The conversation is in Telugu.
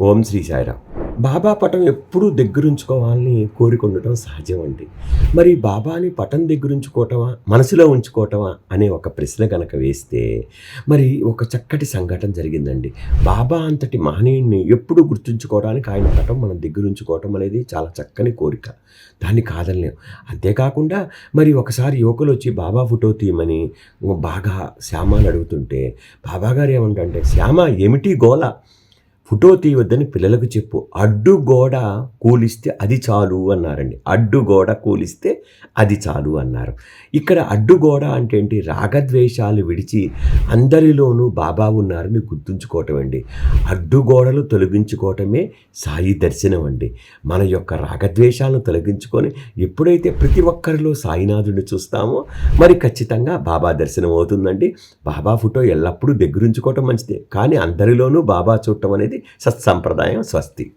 ఓం శ్రీ సాయిరామ్. బాబా పటం ఎప్పుడూ దగ్గరుంచుకోవాలని కోరుకుండటం సహజం అండి మరి బాబాని పటం దగ్గరుంచుకోవటమా మనసులో ఉంచుకోవటమా అనే ఒక ప్రశ్న కనుక వేస్తే మరి ఒక చక్కటి సంఘటన జరిగిందండి. బాబా అంతటి మహనీయుడిని ఎప్పుడు గుర్తుంచుకోవడానికి ఆయన పటం మనం దగ్గరుంచుకోవటం అనేది చాలా చక్కని కోరిక. దాన్ని కాదనలేము అంతేకాకుండా మరి ఒకసారి యువకులు వచ్చి బాబా ఫోటో తీయమని బాగా శ్యామాని అడుగుతుంటే బాబా గారు ఏమంటే శ్యామ ఏమిటి గోల? ఫోటో తీయవద్దని పిల్లలకు చెప్పు. అడ్డు గోడ కూలిస్తే అది చాలు అన్నారండి. అడ్డు గోడ కూలిస్తే అది చాలు అన్నారు. ఇక్కడ అడ్డు గోడ అంటే ఏంటి? రాగద్వేషాలు విడిచి అందరిలోనూ బాబా ఉన్నారని గుర్తుంచుకోవటం అండి. అడ్డు గోడలు తొలగించుకోవటమే సాయి దర్శనం అండి. మన యొక్క రాగద్వేషాలను తొలగించుకొని ఎప్పుడైతే ప్రతి ఒక్కరిలో సాయినాథుడిని చూస్తామో మరి ఖచ్చితంగా బాబా దర్శనం అవుతుందండి. బాబా ఫోటో ఎల్లప్పుడూ దగ్గరుంచుకోవటం మంచిదే. కానీ అందరిలోనూ బాబా చూడటం అనేది సత్సంప్రదాయం స్వస్తి.